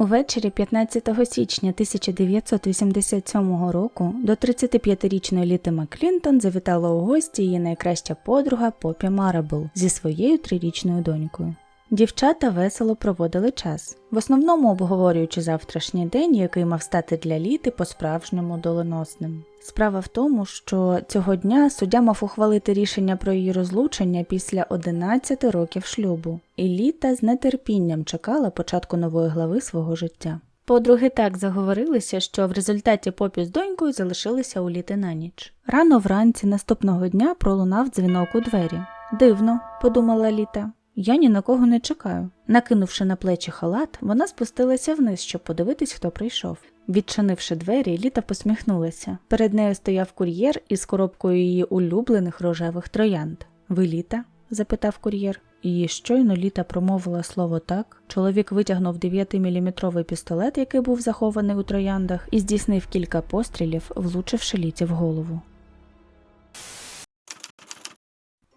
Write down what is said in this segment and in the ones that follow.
Увечері 15 січня 1987 року до 35-річної Літи Маклінтон завітала у гості її найкраща подруга Попі Марабл зі своєю трирічною донькою. Дівчата весело проводили час, в основному обговорюючи завтрашній день, який мав стати для літи по-справжньому доленосним. Справа в тому, що цього дня суддя мав ухвалити рішення про її розлучення після 11 років шлюбу, і літа з нетерпінням чекала початку нової глави свого життя. Подруги так заговорилися, що в результаті попі з донькою залишилися у літи на ніч. Рано вранці наступного дня пролунав дзвінок у двері. Дивно, подумала Літа. Я ні на кого не чекаю. Накинувши на плечі халат, вона спустилася вниз, щоб подивитись, хто прийшов. Відчинивши двері, Літа посміхнулася. Перед нею стояв кур'єр із коробкою її улюблених рожевих троянд. Ви літа? запитав кур'єр. І щойно літа промовила слово так. Чоловік витягнув 9-мм пістолет, який був захований у трояндах, і здійснив кілька пострілів, влучивши літі в голову.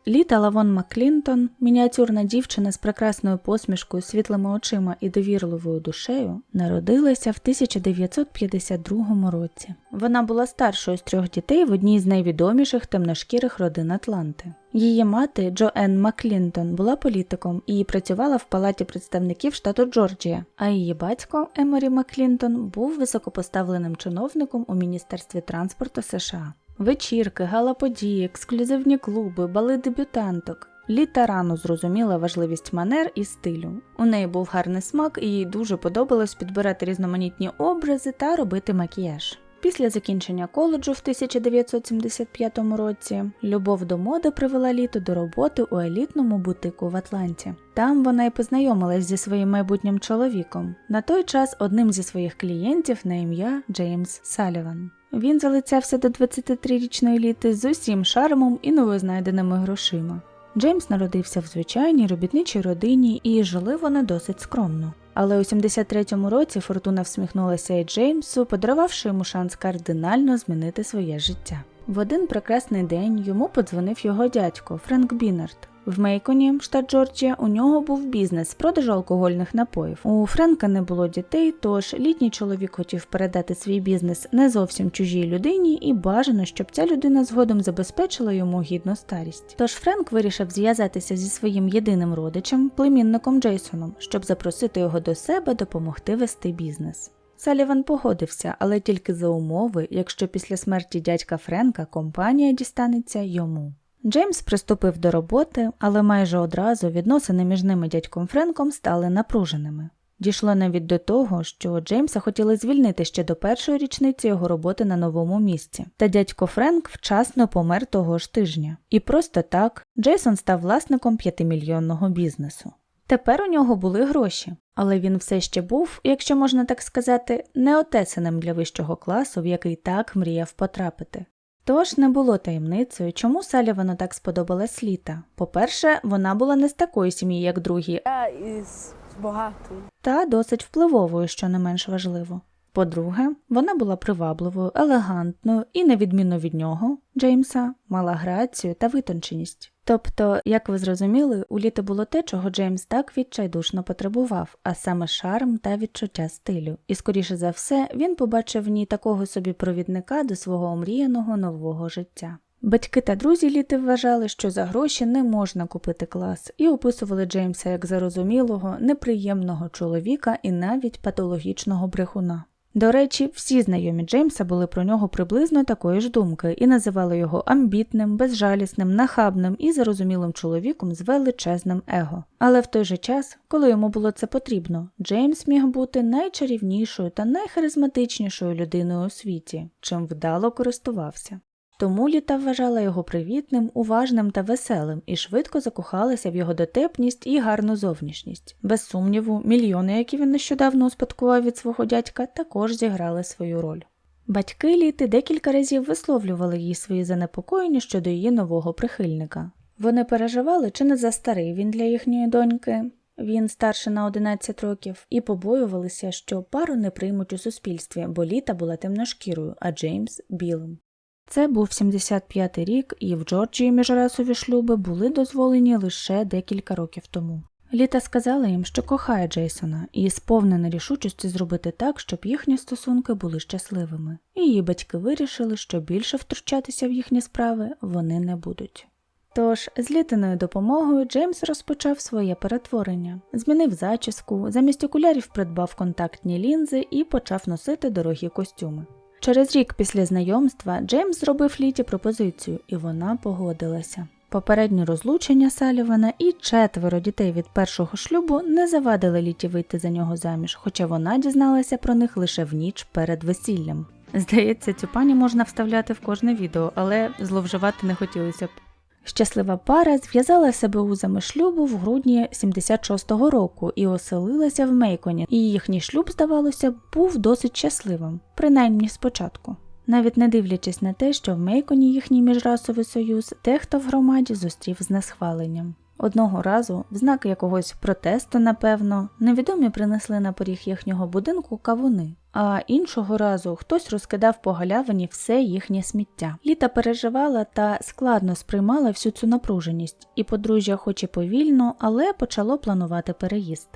Літа Лавон Маклінтон, мініатюрна дівчина з прекрасною посмішкою, світлими очима і довірливою душею, народилася в 1952 році. Вона була старшою з трьох дітей в одній з найвідоміших темношкірих родин Атланти. Її мати Джоен Маклінтон була політиком і працювала в палаті представників штату Джорджія, а її батько Еморі Маклінтон був високопоставленим чиновником у Міністерстві транспорту США. Вечірки, гала-події, ексклюзивні клуби, бали дебютанток. Літа рано зрозуміла важливість манер і стилю. У неї був гарний смак, і їй дуже подобалось підбирати різноманітні образи та робити макіяж. Після закінчення коледжу в 1975 році любов до моди привела літо до роботи у елітному бутику в Атланті. Там вона й познайомилась зі своїм майбутнім чоловіком. На той час одним зі своїх клієнтів на ім'я Джеймс Саліван. Він залицявся до 23-річної літи з усім шармом і новознайденими грошима. Джеймс народився в звичайній робітничій родині і жили вони досить скромно. Але у 73-му році фортуна всміхнулася і Джеймсу, подарувавши йому шанс кардинально змінити своє життя. В один прекрасний день йому подзвонив його дядько Френк Бінард. В Мейконі, штат Джорджія, у нього був бізнес з продажу алкогольних напоїв. У Френка не було дітей, тож літній чоловік хотів передати свій бізнес не зовсім чужій людині, і бажано, щоб ця людина згодом забезпечила йому гідну старість. Тож Френк вирішив зв'язатися зі своїм єдиним родичем, племінником Джейсоном, щоб запросити його до себе допомогти вести бізнес. Саліван погодився, але тільки за умови, якщо після смерті дядька Френка компанія дістанеться йому. Джеймс приступив до роботи, але майже одразу відносини між ними дядьком Френком стали напруженими. Дійшло навіть до того, що Джеймса хотіли звільнити ще до першої річниці його роботи на новому місці, та дядько Френк вчасно помер того ж тижня. І просто так Джейсон став власником п'ятимільйонного бізнесу. Тепер у нього були гроші, але він все ще був, якщо можна так сказати, неотесаним для вищого класу, в який так мріяв потрапити. Тож не було таємницею, чому Салівану так сподобалась літа. По-перше, вона була не з такої сім'ї, як другі, Я із багатої. та досить впливовою, що не менш важливо. По-друге, вона була привабливою, елегантною і, на відміну від нього, Джеймса, мала грацію та витонченість. Тобто, як ви зрозуміли, у літи було те, чого Джеймс так відчайдушно потребував, а саме шарм та відчуття стилю. І, скоріше за все, він побачив в ній такого собі провідника до свого омріяного нового життя. Батьки та друзі літи вважали, що за гроші не можна купити клас, і описували Джеймса як зарозумілого, неприємного чоловіка і навіть патологічного брехуна. До речі, всі знайомі Джеймса були про нього приблизно такої ж думки і називали його амбітним, безжалісним, нахабним і зарозумілим чоловіком з величезним его. Але в той же час, коли йому було це потрібно, Джеймс міг бути найчарівнішою та найхаризматичнішою людиною у світі, чим вдало користувався. Тому літа вважала його привітним, уважним та веселим і швидко закохалася в його дотепність і гарну зовнішність. Без сумніву, мільйони, які він нещодавно успадкував від свого дядька, також зіграли свою роль. Батьки літи декілька разів висловлювали їй свої занепокоєння щодо її нового прихильника. Вони переживали, чи не застарий він для їхньої доньки. Він старший на 11 років, і побоювалися, що пару не приймуть у суспільстві, бо літа була темношкірою, а Джеймс білим. Це був 75-й рік, і в Джорджії міжрасові шлюби були дозволені лише декілька років тому. Літа сказала їм, що кохає Джейсона, і сповнена рішучості зробити так, щоб їхні стосунки були щасливими. Її батьки вирішили, що більше втручатися в їхні справи вони не будуть. Тож, з літиною допомогою Джеймс розпочав своє перетворення, змінив зачіску, замість окулярів придбав контактні лінзи і почав носити дорогі костюми. Через рік після знайомства Джеймс зробив Літі пропозицію, і вона погодилася. Попереднє розлучення Салівана і четверо дітей від першого шлюбу не завадили Літі вийти за нього заміж, хоча вона дізналася про них лише в ніч перед весіллям. Здається, цю пані можна вставляти в кожне відео, але зловживати не хотілося б. Щаслива пара зв'язала себе узами шлюбу в грудні 76-го року і оселилася в Мейконі, і їхній шлюб, здавалося, був досить щасливим, принаймні спочатку. Навіть не дивлячись на те, що в Мейконі їхній міжрасовий союз дехто в громаді зустрів з несхваленням. Одного разу, в знак якогось протесту, напевно, невідомі принесли на поріг їхнього будинку кавуни, а іншого разу хтось розкидав по галявині все їхнє сміття. Літа переживала та складно сприймала всю цю напруженість, і подружжя, хоч і повільно, але почало планувати переїзд.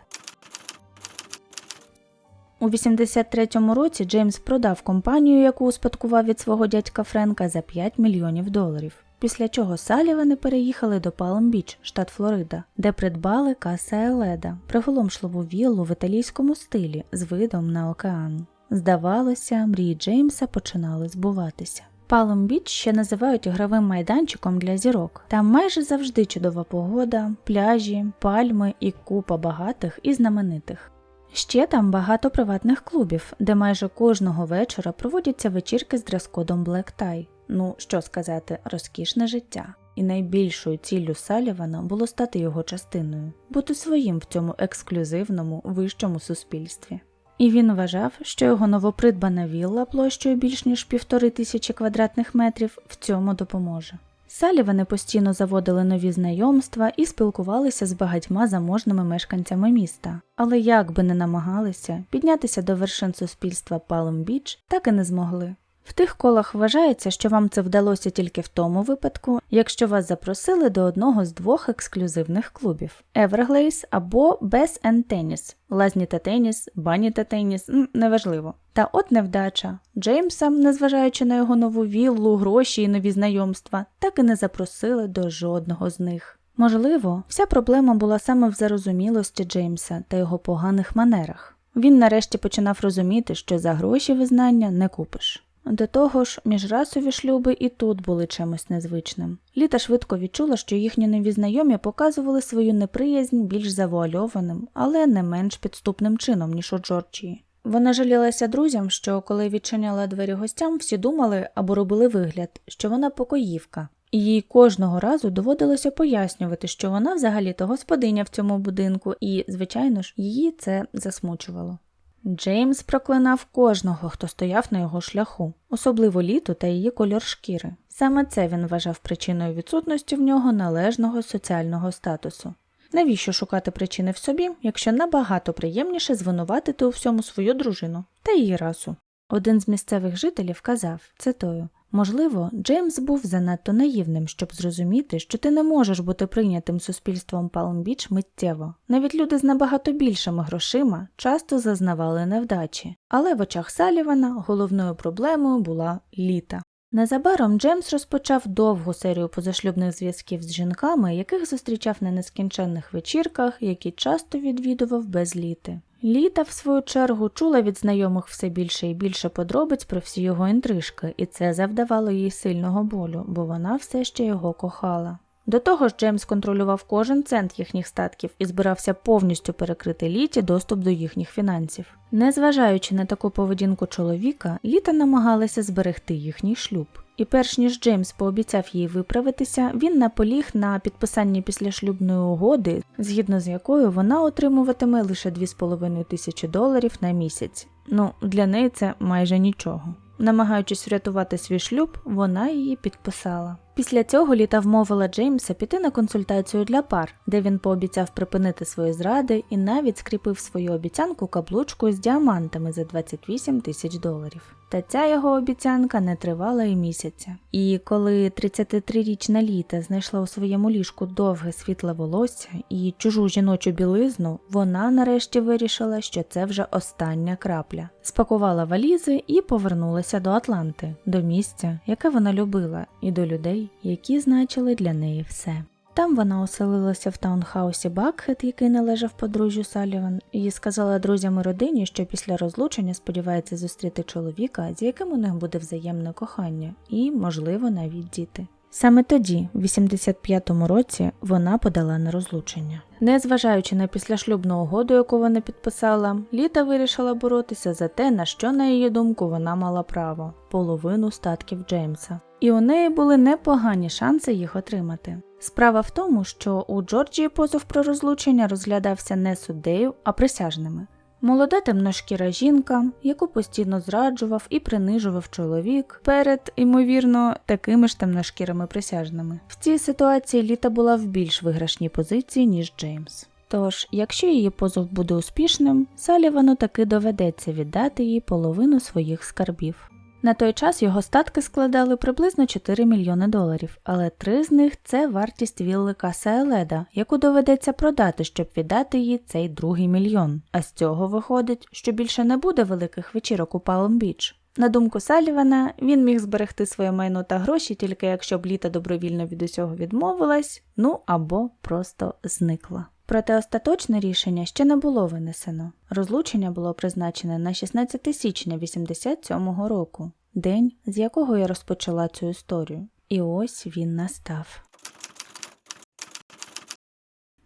У 83-му році Джеймс продав компанію, яку успадкував від свого дядька Френка за 5 мільйонів доларів. Після чого Салівани переїхали до Палм-Біч, штат Флорида, де придбали Каса Еледа, приголомшливу віллу в італійському стилі з видом на океан. Здавалося, мрії Джеймса починали збуватися. Палм-Біч ще називають ігровим майданчиком для зірок. Там майже завжди чудова погода, пляжі, пальми і купа багатих і знаменитих. Ще там багато приватних клубів, де майже кожного вечора проводяться вечірки з дрес-кодом Black Tie. Ну, що сказати, розкішне життя. І найбільшою ціллю Салівана було стати його частиною, бути своїм в цьому ексклюзивному вищому суспільстві. І він вважав, що його новопридбана вілла площею більш ніж півтори тисячі квадратних метрів в цьому допоможе. Салівани постійно заводили нові знайомства і спілкувалися з багатьма заможними мешканцями міста, але як би не намагалися піднятися до вершин суспільства Палм-Біч, так і не змогли. В тих колах вважається, що вам це вдалося тільки в тому випадку, якщо вас запросили до одного з двох ексклюзивних клубів Everglades або Bass and Tennis, лазні та теніс, бані та теніс, неважливо. Та от невдача. Джеймса, незважаючи на його нову віллу, гроші і нові знайомства, так і не запросили до жодного з них. Можливо, вся проблема була саме в зарозумілості Джеймса та його поганих манерах. Він нарешті починав розуміти, що за гроші визнання не купиш. До того ж, міжрасові шлюби і тут були чимось незвичним. Літа швидко відчула, що їхні нові знайомі показували свою неприязнь більш завуальованим, але не менш підступним чином, ніж у Джорджії. Вона жалілася друзям, що коли відчиняла двері гостям, всі думали або робили вигляд, що вона покоївка, і їй кожного разу доводилося пояснювати, що вона взагалі-то господиня в цьому будинку, і, звичайно ж, її це засмучувало. Джеймс проклинав кожного, хто стояв на його шляху, особливо літу та її кольор шкіри. Саме це він вважав причиною відсутності в нього належного соціального статусу. Навіщо шукати причини в собі, якщо набагато приємніше звинуватити у всьому свою дружину та її расу? Один з місцевих жителів казав, цитую, Можливо, Джеймс був занадто наївним, щоб зрозуміти, що ти не можеш бути прийнятим суспільством Палм-Біч миттєво. Навіть люди з набагато більшими грошима часто зазнавали невдачі, але в очах Салівана головною проблемою була літа. Незабаром Джеймс розпочав довгу серію позашлюбних зв'язків з жінками, яких зустрічав на нескінченних вечірках, які часто відвідував без літи. Літа, в свою чергу, чула від знайомих все більше і більше подробиць про всі його інтрижки, і це завдавало їй сильного болю, бо вона все ще його кохала. До того ж, Джеймс контролював кожен цент їхніх статків і збирався повністю перекрити літі доступ до їхніх фінансів. Незважаючи на таку поведінку чоловіка, літа намагалася зберегти їхній шлюб. І перш ніж Джеймс пообіцяв їй виправитися, він наполіг на підписанні післяшлюбної угоди, згідно з якою вона отримуватиме лише 2,5 тисячі доларів на місяць. Ну, для неї це майже нічого. Намагаючись врятувати свій шлюб, вона її підписала. Після цього літа вмовила Джеймса піти на консультацію для пар, де він пообіцяв припинити свої зради і навіть скріпив свою обіцянку каблучкою з діамантами за 28 тисяч доларів. Та ця його обіцянка не тривала і місяця. І коли 33-річна літа знайшла у своєму ліжку довге світле волосся і чужу жіночу білизну, вона нарешті вирішила, що це вже остання крапля. Спакувала валізи і повернулася до Атланти, до місця, яке вона любила, і до людей, які значили для неї все. Там вона оселилася в таунхаусі Бакхет, який належав подружжю Саліван, і сказала друзям і родині, що після розлучення сподівається зустріти чоловіка, з яким у них буде взаємне кохання, і, можливо, навіть діти. Саме тоді, в 85-му році, вона подала на розлучення. Незважаючи на післяшлюбну угоду, яку вона підписала, Літа вирішила боротися за те, на що, на її думку, вона мала право половину статків Джеймса. І у неї були непогані шанси їх отримати. Справа в тому, що у Джорджії позов про розлучення розглядався не суддею, а присяжними. Молода темношкіра жінка, яку постійно зраджував і принижував чоловік перед, ймовірно, такими ж темношкірими присяжними. В цій ситуації Літа була в більш виграшній позиції, ніж Джеймс. Тож, якщо її позов буде успішним, Салівану таки доведеться віддати їй половину своїх скарбів. На той час його статки складали приблизно 4 мільйони доларів, але три з них це вартість вілли Каса Еледа, яку доведеться продати, щоб віддати їй цей другий мільйон. А з цього виходить, що більше не буде великих вечірок у Палм-Біч. На думку Салівана, він міг зберегти своє майно та гроші тільки якщо б літа добровільно від усього відмовилась, ну або просто зникла. Проте остаточне рішення ще не було винесено. Розлучення було призначене на 16 січня 87-го року, день, з якого я розпочала цю історію. І ось він настав.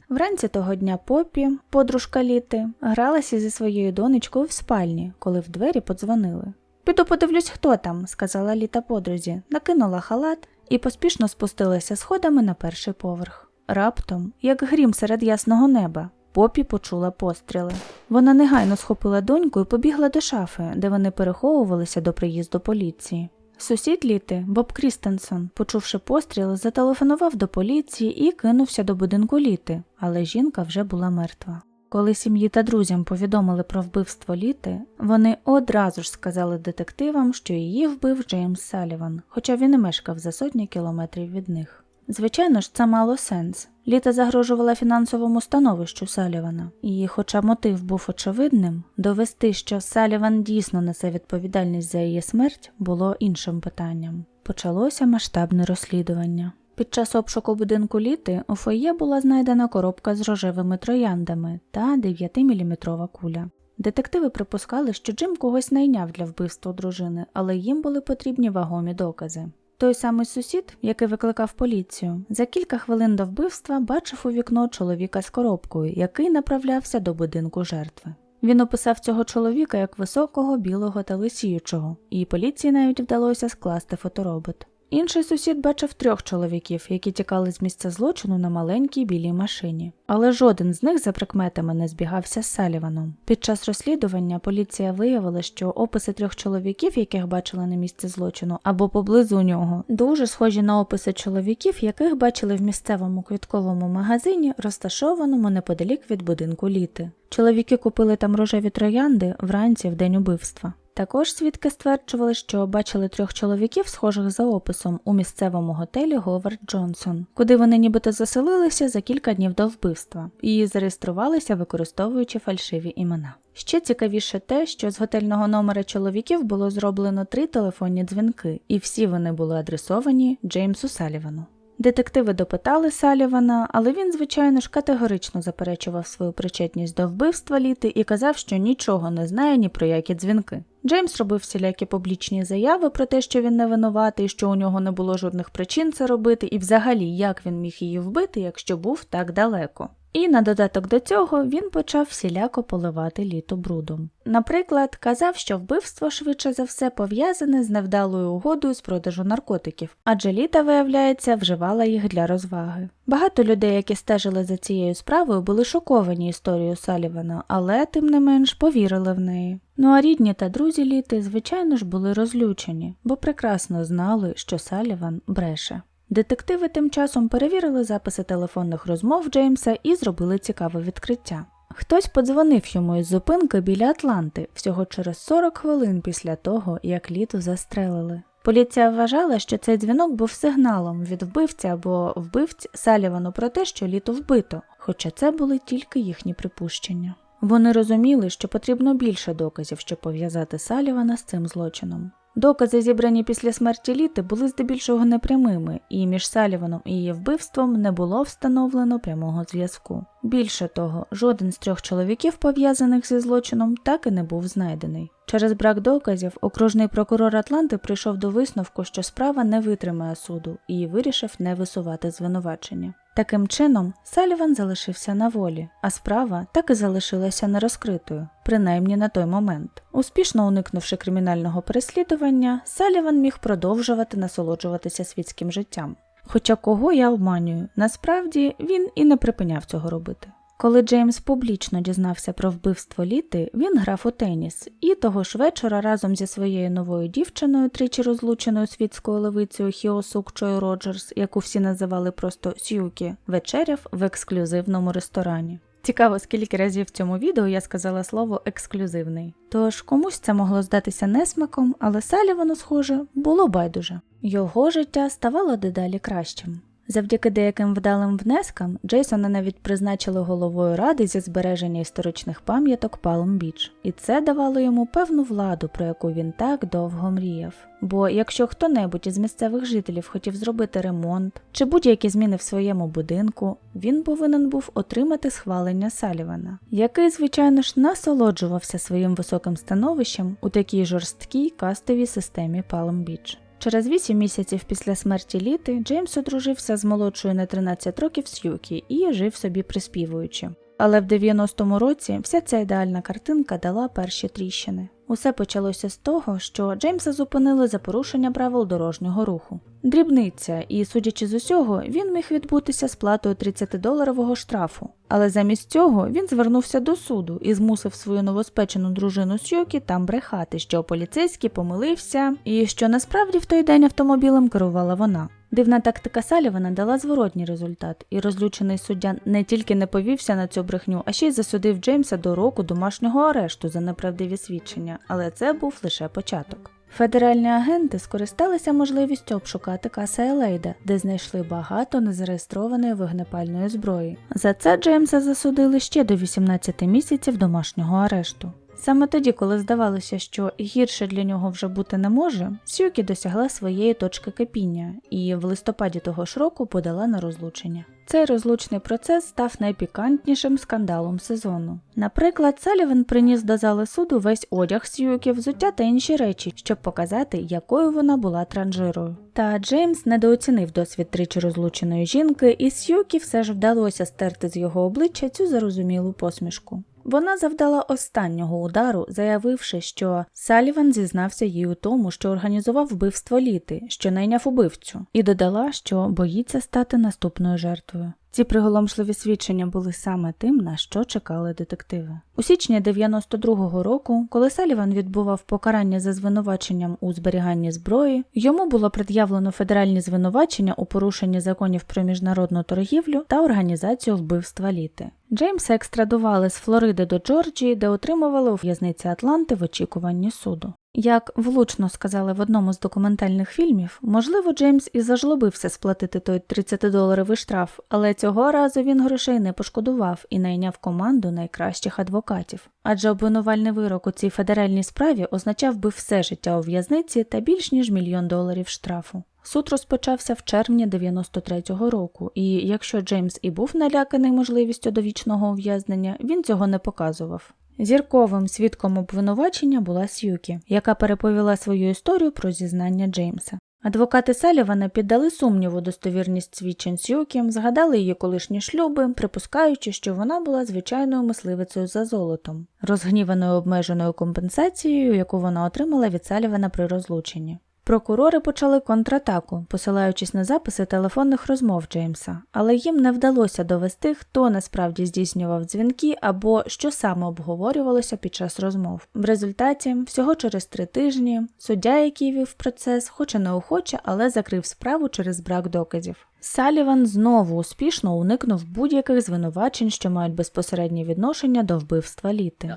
Вранці того дня Поппі, подружка Літи, гралася зі своєю донечкою в спальні, коли в двері подзвонили. Піду подивлюсь, хто там, сказала Літа подрузі, накинула халат і поспішно спустилася сходами на перший поверх. Раптом, як грім серед ясного неба, Попі почула постріли. Вона негайно схопила доньку і побігла до шафи, де вони переховувалися до приїзду поліції. Сусід літи, Боб Крістенсон, почувши постріл, зателефонував до поліції і кинувся до будинку літи, але жінка вже була мертва. Коли сім'ї та друзям повідомили про вбивство літи, вони одразу ж сказали детективам, що її вбив Джеймс Саліван, хоча він і мешкав за сотні кілометрів від них. Звичайно ж, це мало сенс. Літа загрожувала фінансовому становищу Салівана, і, хоча мотив був очевидним, довести, що Саліван дійсно несе відповідальність за її смерть, було іншим питанням. Почалося масштабне розслідування. Під час обшуку будинку літи у фоє була знайдена коробка з рожевими трояндами та 9-мм куля. Детективи припускали, що Джим когось найняв для вбивства дружини, але їм були потрібні вагомі докази. Той самий сусід, який викликав поліцію, за кілька хвилин до вбивства бачив у вікно чоловіка з коробкою, який направлявся до будинку жертви. Він описав цього чоловіка як високого, білого та лисіючого, і поліції навіть вдалося скласти фоторобот. Інший сусід бачив трьох чоловіків, які тікали з місця злочину на маленькій білій машині, але жоден з них за прикметами не збігався з Саліваном. Під час розслідування поліція виявила, що описи трьох чоловіків, яких бачили на місці злочину, або поблизу нього, дуже схожі на описи чоловіків, яких бачили в місцевому квітковому магазині, розташованому неподалік від будинку літи. Чоловіки купили там рожеві троянди вранці в день убивства. Також свідки стверджували, що бачили трьох чоловіків, схожих за описом, у місцевому готелі Говард Джонсон, куди вони нібито заселилися за кілька днів до вбивства і зареєструвалися, використовуючи фальшиві імена. Ще цікавіше те, що з готельного номера чоловіків було зроблено три телефонні дзвінки, і всі вони були адресовані Джеймсу Салівану. Детективи допитали Салівана, але він, звичайно ж, категорично заперечував свою причетність до вбивства літи і казав, що нічого не знає ні про які дзвінки. Джеймс робив всілякі публічні заяви про те, що він не винуватий, що у нього не було жодних причин це робити, і взагалі як він міг її вбити, якщо був так далеко. І на додаток до цього він почав всіляко поливати літо брудом. Наприклад, казав, що вбивство швидше за все пов'язане з невдалою угодою з продажу наркотиків, адже літа, виявляється, вживала їх для розваги. Багато людей, які стежили за цією справою, були шоковані історією Салівана, але тим не менш повірили в неї. Ну а рідні та друзі літи, звичайно ж, були розлючені, бо прекрасно знали, що Саліван бреше. Детективи тим часом перевірили записи телефонних розмов Джеймса і зробили цікаве відкриття. Хтось подзвонив йому із зупинки біля Атланти всього через 40 хвилин після того, як літу застрелили. Поліція вважала, що цей дзвінок був сигналом від вбивця або вбивць Салівану про те, що літо вбито, хоча це були тільки їхні припущення. Вони розуміли, що потрібно більше доказів, щоб пов'язати Салівана з цим злочином. Докази, зібрані після смерті літи, були здебільшого непрямими, і між Саліваном і її вбивством не було встановлено прямого зв'язку. Більше того, жоден з трьох чоловіків, пов'язаних зі злочином, так і не був знайдений. Через брак доказів окружний прокурор Атланти прийшов до висновку, що справа не витримає суду і вирішив не висувати звинувачення. Таким чином, Саліван залишився на волі, а справа так і залишилася нерозкритою, принаймні на той момент. Успішно уникнувши кримінального переслідування, Саліван міг продовжувати насолоджуватися світським життям. Хоча кого я обманюю, насправді він і не припиняв цього робити. Коли Джеймс публічно дізнався про вбивство літи, він грав у теніс і того ж вечора разом зі своєю новою дівчиною, тричі розлученою світською левицею Хіо Сукчою Роджерс, яку всі називали просто Сюкі, вечеряв в ексклюзивному ресторані. Цікаво, скільки разів в цьому відео я сказала слово ексклюзивний. Тож комусь це могло здатися несмаком, але Салівану, схоже, було байдуже. Його життя ставало дедалі кращим. Завдяки деяким вдалим внескам Джейсона навіть призначили головою ради зі збереження історичних пам'яток Палм Біч, і це давало йому певну владу, про яку він так довго мріяв. Бо якщо хто-небудь із місцевих жителів хотів зробити ремонт чи будь-які зміни в своєму будинку, він повинен був отримати схвалення Салівана, який, звичайно ж, насолоджувався своїм високим становищем у такій жорсткій кастовій системі Палм Біч. Через 8 місяців після смерті літи Джеймс одружився з молодшою на 13 років Сьюкі і жив собі приспівуючи. Але в 90-му році вся ця ідеальна картинка дала перші тріщини. Усе почалося з того, що Джеймса зупинили за порушення правил дорожнього руху. Дрібниця, і, судячи з усього, він міг відбутися сплатою 30-доларового штрафу. Але замість цього він звернувся до суду і змусив свою новоспечену дружину Сьюкі там брехати, що поліцейський помилився, і що насправді в той день автомобілем керувала вона. Дивна тактика Салівана дала зворотній результат, і розлючений суддя не тільки не повівся на цю брехню, а ще й засудив Джеймса до року домашнього арешту за неправдиві свідчення, але це був лише початок. Федеральні агенти скористалися можливістю обшукати Каса Елейда, де знайшли багато незареєстрованої вогнепальної зброї. За це Джеймса засудили ще до 18 місяців домашнього арешту. Саме тоді, коли здавалося, що гірше для нього вже бути не може, Сюкі досягла своєї точки кипіння і в листопаді того ж року подала на розлучення. Цей розлучний процес став найпікантнішим скандалом сезону. Наприклад, Саліван приніс до зали суду весь одяг Сьюкі, взуття та інші речі, щоб показати, якою вона була транжирою. Та Джеймс недооцінив досвід тричі розлученої жінки, і Сьюкі все ж вдалося стерти з його обличчя цю зарозумілу посмішку. Вона завдала останнього удару, заявивши, що Саліван зізнався їй у тому, що організував вбивство літи, що найняв убивцю, і додала, що боїться стати наступною жертвою. Ці приголомшливі свідчення були саме тим, на що чекали детективи. У січні 92-го року, коли Саліван відбував покарання за звинуваченням у зберіганні зброї, йому було пред'явлено федеральні звинувачення у порушенні законів про міжнародну торгівлю та організацію вбивства літи. Джеймса екстрадували з Флориди до Джорджії, де отримували у в'язниці Атланти в очікуванні суду. Як влучно сказали в одному з документальних фільмів, можливо, Джеймс і зажлобився сплатити той 30-доларовий штраф, але цього разу він грошей не пошкодував і найняв команду найкращих адвокатів. Адже обвинувальний вирок у цій федеральній справі означав би все життя у в'язниці та більш ніж мільйон доларів штрафу. Суд розпочався в червні 93-го року, і якщо Джеймс і був наляканий можливістю довічного ув'язнення, він цього не показував. Зірковим свідком обвинувачення була Сьюкі, яка переповіла свою історію про зізнання Джеймса. Адвокати Салівана піддали сумніву достовірність свідчень Сьюкі, згадали її колишні шлюби, припускаючи, що вона була звичайною мисливицею за золотом, розгніваною обмеженою компенсацією, яку вона отримала від Салівана при розлученні. Прокурори почали контратаку, посилаючись на записи телефонних розмов Джеймса, але їм не вдалося довести, хто насправді здійснював дзвінки або що саме обговорювалося під час розмов. В результаті, всього через три тижні, суддя, який вів процес, хоч неохоче, але закрив справу через брак доказів. Саліван знову успішно уникнув будь-яких звинувачень, що мають безпосереднє відношення до вбивства літи.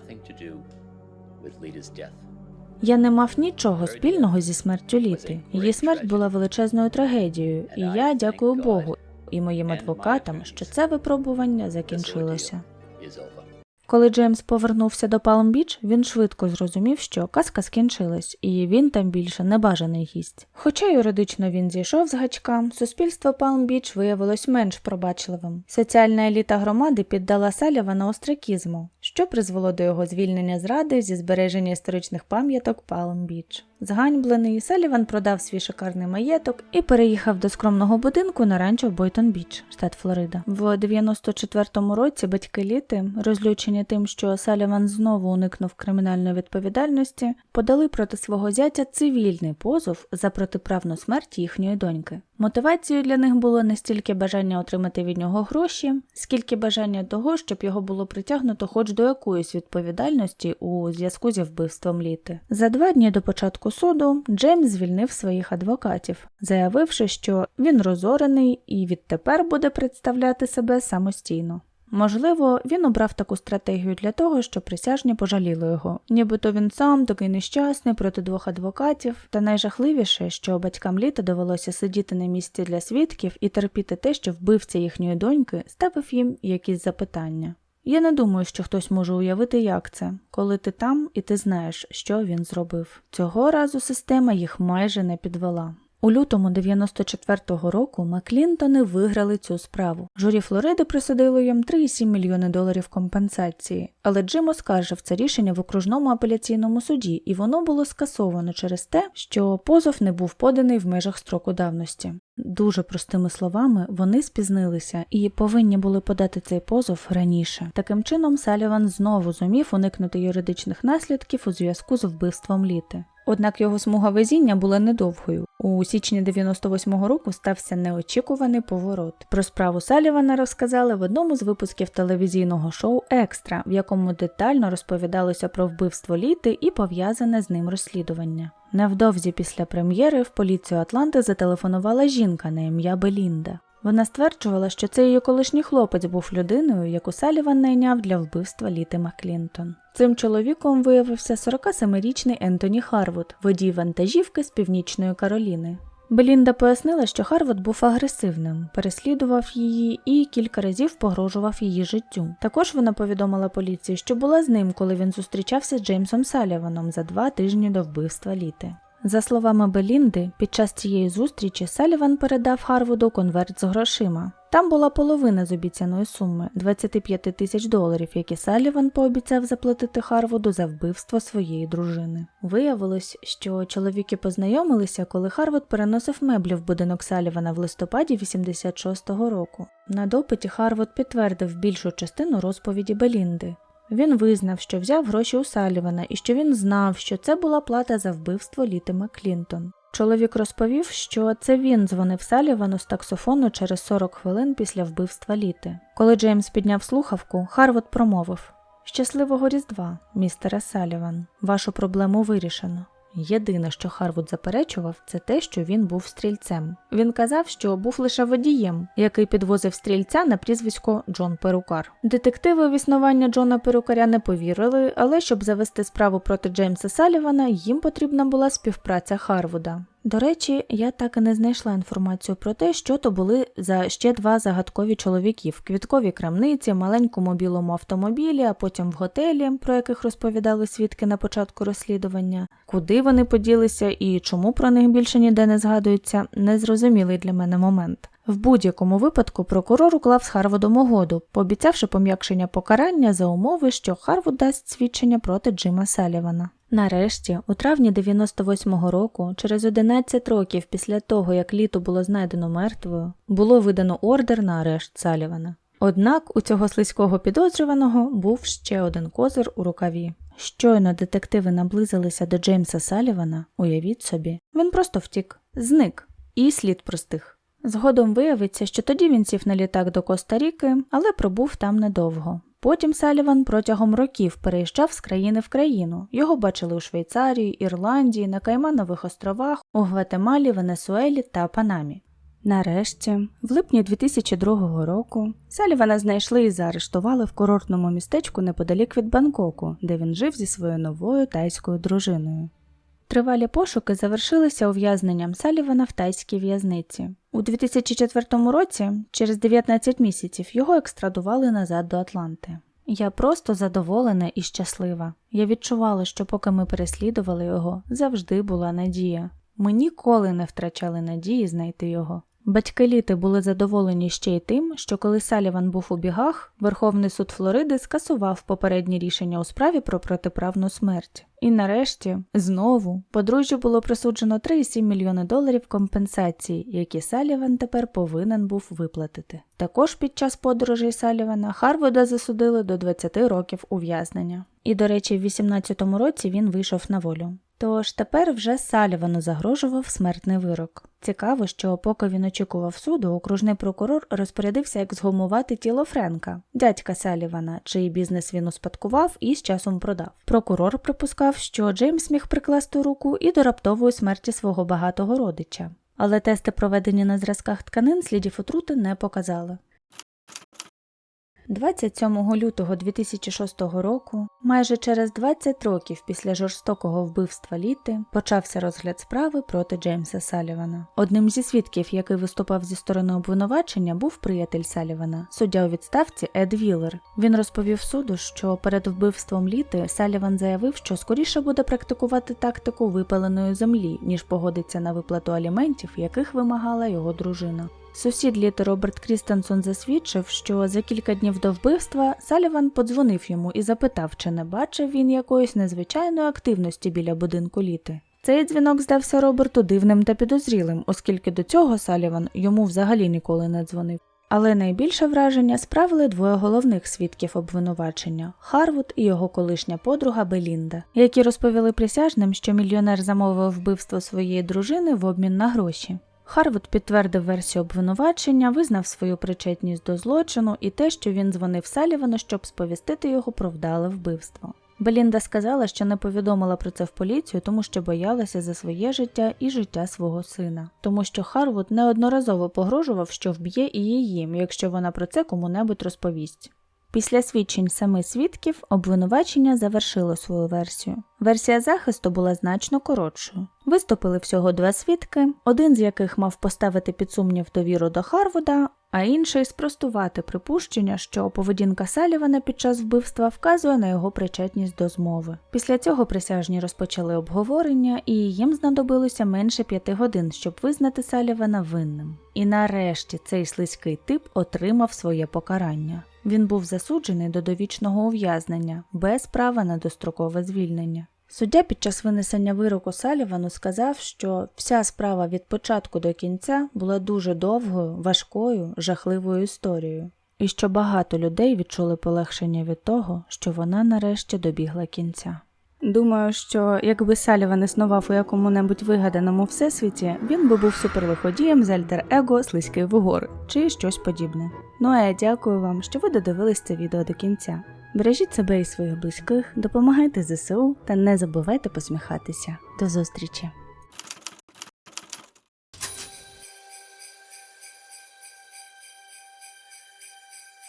Я не мав нічого спільного зі смертю Літи. Її смерть була величезною трагедією, і я дякую Богу і моїм адвокатам, що це випробування закінчилося. Коли Джеймс повернувся до Палм-Біч, він швидко зрозумів, що казка скінчилась, і він там більше не бажаний гість. Хоча юридично він зійшов з гачка, суспільство Палм-Біч виявилось менш пробачливим. Соціальна еліта громади піддала Салівана остракізму, що призвело до його звільнення з ради зі збереження історичних пам'яток Палм-Біч. Зганьблений, Саліван продав свій шикарний маєток і переїхав до скромного будинку на ранчо Бойтон-Біч, штат Флорида. В 94-му році батьки Літи, розлючені тим, що Саліван знову уникнув кримінальної відповідальності, подали проти свого зятя цивільний позов за протиправну смерть їхньої доньки. Мотивацією для них було не стільки бажання отримати від нього гроші, скільки бажання того, щоб його було притягнуто хоч до якоїсь відповідальності у зв'язку зі вбивством літи. За два дні до початку суду Джеймс звільнив своїх адвокатів, заявивши, що він розорений і відтепер буде представляти себе самостійно. Можливо, він обрав таку стратегію для того, щоб присяжні пожаліли його. Нібито він сам такий нещасний проти двох адвокатів. Та найжахливіше, що батькам літа довелося сидіти на місці для свідків і терпіти те, що вбивця їхньої доньки ставив їм якісь запитання. Я не думаю, що хтось може уявити, як це, коли ти там і ти знаєш, що він зробив. Цього разу система їх майже не підвела. У лютому 94-го року Маклінтони виграли цю справу. Журі Флориди присудило їм 3,7 мільйони доларів компенсації, але Джим оскаржив це рішення в окружному апеляційному суді, і воно було скасовано через те, що позов не був поданий в межах строку давності. Дуже простими словами, вони спізнилися і повинні були подати цей позов раніше. Таким чином, Саліван знову зумів уникнути юридичних наслідків у зв'язку з вбивством літи. Однак його смуга везіння була недовгою. У січні 98-го року стався неочікуваний поворот. Про справу Салівана розказали в одному з випусків телевізійного шоу Екстра, в якому детально розповідалося про вбивство літи і пов'язане з ним розслідування. Невдовзі після прем'єри в поліцію Атланти зателефонувала жінка на ім'я Белінда. Вона стверджувала, що це її колишній хлопець був людиною, яку Саліван найняв для вбивства Літи Маклінтон. Цим чоловіком виявився 47-річний Ентоні Харвуд, водій вантажівки з північної Кароліни. Белінда пояснила, що Харвуд був агресивним, переслідував її і кілька разів погрожував її життю. Також вона повідомила поліції, що була з ним, коли він зустрічався з Джеймсом Саліваном за два тижні до вбивства Літи. За словами Белінди, під час цієї зустрічі Саліван передав Харвуду конверт з грошима. Там була половина з обіцяної суми 25 тисяч доларів, які Саліван пообіцяв заплатити Харвуду за вбивство своєї дружини. Виявилось, що чоловіки познайомилися, коли Харвуд переносив меблі в будинок Салівана в листопаді 86-го року. На допиті Харвуд підтвердив більшу частину розповіді Белінди. Він визнав, що взяв гроші у Салівана і що він знав, що це була плата за вбивство Літи Маклінтон. Чоловік розповів, що це він дзвонив Салівану з таксофону через 40 хвилин після вбивства Літи. Коли Джеймс підняв слухавку, Харвуд промовив Щасливого Різдва, містере Саліван. Вашу проблему вирішено. Єдине, що Харвуд заперечував, це те, що він був стрільцем. Він казав, що був лише водієм, який підвозив стрільця на прізвисько Джон Перукар. Детективи в існування Джона Перукаря не повірили, але щоб завести справу проти Джеймса Салівана, їм потрібна була співпраця Харвуда. До речі, я так і не знайшла інформацію про те, що то були за ще два загадкові чоловіки в квітковій крамниці, маленькому білому автомобілі, а потім в готелі, про яких розповідали свідки на початку розслідування. Куди вони поділися і чому про них більше ніде не згадується, незрозумілий для мене момент. В будь-якому випадку прокурор уклав з Харвудом угоду, пообіцявши пом'якшення покарання за умови, що Харвуд дасть свідчення проти Джима Салівана. Нарешті, у травні 98-го року, через 11 років після того, як літо було знайдено мертвою, було видано ордер на арешт Салівана. Однак у цього слизького підозрюваного був ще один козир у рукаві. Щойно детективи наблизилися до Джеймса Салівана, уявіть собі, він просто втік, зник, і слід простих. Згодом виявиться, що тоді він сів на літак до Коста-Ріки, але пробув там недовго. Потім Саліван протягом років переїжджав з країни в країну. Його бачили у Швейцарії, Ірландії, на Кайманових островах, у Гватемалі, Венесуелі та Панамі. Нарешті, в липні 2002 року, Салівана знайшли і заарештували в курортному містечку неподалік від Бангкоку, де він жив зі своєю новою тайською дружиною. Тривалі пошуки завершилися ув'язненням Салівана в тайській в'язниці. У 2004 році, через 19 місяців, його екстрадували назад до Атланти. Я просто задоволена і щаслива. Я відчувала, що поки ми переслідували його, завжди була надія. Ми ніколи не втрачали надії знайти його. Батьки Літи були задоволені ще й тим, що коли Саліван був у бігах, Верховний суд Флориди скасував попередні рішення у справі про протиправну смерть. І нарешті, знову, подружжю було присуджено 3,7 мільйони доларів компенсації, які Саліван тепер повинен був виплатити. Також під час подорожей Салівана Харвуда засудили до 20 років ув'язнення. І, до речі, в 18-му році він вийшов на волю. Тож тепер вже Салівану загрожував смертний вирок. Цікаво, що поки він очікував суду, окружний прокурор розпорядився ексгумувати тіло Френка, дядька Салівана, чий бізнес він успадкував і з часом продав. Прокурор припускав, що Джеймс міг прикласти руку і до раптової смерті свого багатого родича. Але тести, проведені на зразках тканин, слідів отрути не показали. 27 лютого 2006 року, майже через 20 років після жорстокого вбивства Літи, почався розгляд справи проти Джеймса Салівана. Одним зі свідків, який виступав зі сторони обвинувачення, був приятель Салівана, суддя у відставці Ед Віллер. Він розповів суду, що перед вбивством Літи Саліван заявив, що скоріше буде практикувати тактику випаленої землі, ніж погодиться на виплату аліментів, яких вимагала його дружина. Сусід літи Роберт Крістенсон засвідчив, що за кілька днів до вбивства Саліван подзвонив йому і запитав, чи не бачив він якоїсь незвичайної активності біля будинку літи. Цей дзвінок здався Роберту дивним та підозрілим, оскільки до цього Саліван йому взагалі ніколи не дзвонив. Але найбільше враження справили двоє головних свідків обвинувачення Харвуд і його колишня подруга Белінда, які розповіли присяжним, що мільйонер замовив вбивство своєї дружини в обмін на гроші. Харвуд підтвердив версію обвинувачення, визнав свою причетність до злочину і те, що він дзвонив Салівану, щоб сповістити його про вдале вбивство. Белінда сказала, що не повідомила про це в поліцію, тому що боялася за своє життя і життя свого сина, тому що Харвуд неодноразово погрожував, що вб'є і її, якщо вона про це кому-небудь розповість. Після свідчень семи свідків обвинувачення завершило свою версію. Версія захисту була значно коротшою. Виступили всього два свідки, один з яких мав поставити під сумнів довіру до Харвуда, а інший спростувати припущення, що поведінка Салівана під час вбивства вказує на його причетність до змови. Після цього присяжні розпочали обговорення, і їм знадобилося менше п'яти годин, щоб визнати Салівана винним. І нарешті цей слизький тип отримав своє покарання. Він був засуджений до довічного ув'язнення без права на дострокове звільнення. Суддя під час винесення вироку Салівану сказав, що вся справа від початку до кінця була дуже довгою, важкою, жахливою історією, і що багато людей відчули полегшення від того, що вона нарешті добігла кінця. Думаю, що якби Саліван існував у якому-небудь вигаданому всесвіті, він би був суперлиходієм з альтер-его Слизький Вугор чи щось подібне. Ну а я дякую вам, що ви додивились це відео до кінця. Бережіть себе і своїх близьких, допомагайте ЗСУ та не забувайте посміхатися. До зустрічі!